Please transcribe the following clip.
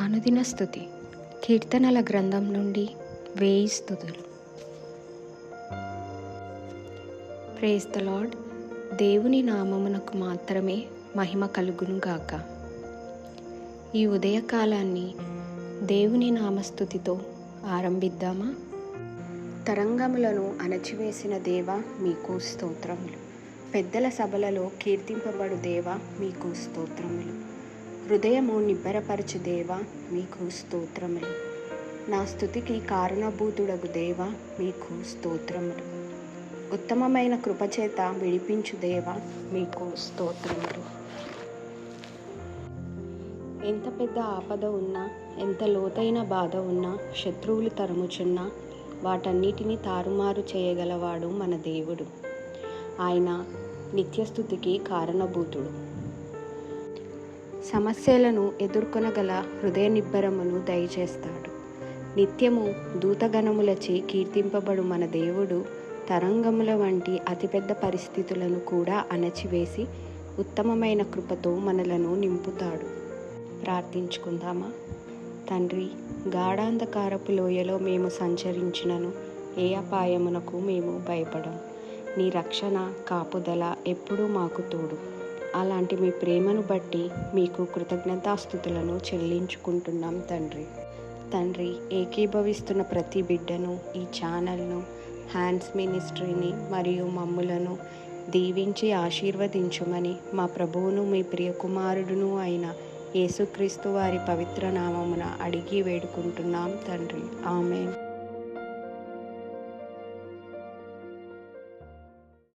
అనుదిన స్థుతి. కీర్తనల గ్రంథం నుండి వేయి స్థుతులు. ప్రేస్ ద లార్డ్ దేవుని నామమునకు మాత్రమే మహిమ కలుగును గాక. ఈ ఉదయకాలాన్ని దేవుని నామస్థుతితో ఆరంభిద్దామా? తరంగములను అణచివేసిన దేవ మీకు స్తోత్రములు. పెద్దల సభలలో కీర్తింపబడు దేవ మీకు స్తోత్రములు. హృదయము నిబ్బరపరచు దేవ మీకు స్తోత్రములు నా స్థుతికి కారణభూతుడగు దేవ మీకు స్తోత్రములు ఉత్తమమైన కృపచేత విడిపించు దేవ మీకు స్తోత్రములు ఎంత పెద్ద ఆపద ఉన్నా ఎంత లోతైన బాధ ఉన్నా శత్రువులు తరుముచున్నా వాటన్నిటిని తారుమారు చేయగలవాడు మన దేవుడు. ఆయన నిత్యస్థుతికి కారణభూతుడు. సమస్యలను ఎదుర్కొనగల హృదయ నిబ్బరమును దయచేస్తాడు. నిత్యము దూతగణములచే కీర్తింపబడు మన దేవుడు తరంగముల వంటి అతిపెద్ద పరిస్థితులను కూడా అణచివేసి ఉత్తమమైన కృపతో మనలను నింపుతాడు. ప్రార్థించుకుందామా? తండ్రి గాఢాంధకారపు లోయలో మేము సంచరించినను ఏ అపాయమునకు మేము భయపడం. నీ రక్షణ కాపుదల ఎప్పుడూ మాకు తోడు. అలాంటి మీ ప్రేమను బట్టి మీకు కృతజ్ఞతాస్థుతులను చెల్లించుకుంటున్నాం తండ్రి. తండ్రి ఏకీభవిస్తున్న ప్రతి బిడ్డను ఈ ఛానల్ను హ్యాండ్స్ మినిస్ట్రీని మరియు మమ్ములను దీవించి ఆశీర్వదించుమని మా ప్రభువును మీ ప్రియకుమారుడును అయిన యేసుక్రీస్తు వారి పవిత్ర నామమున అడిగి వేడుకుంటున్నాం తండ్రి. ఆమె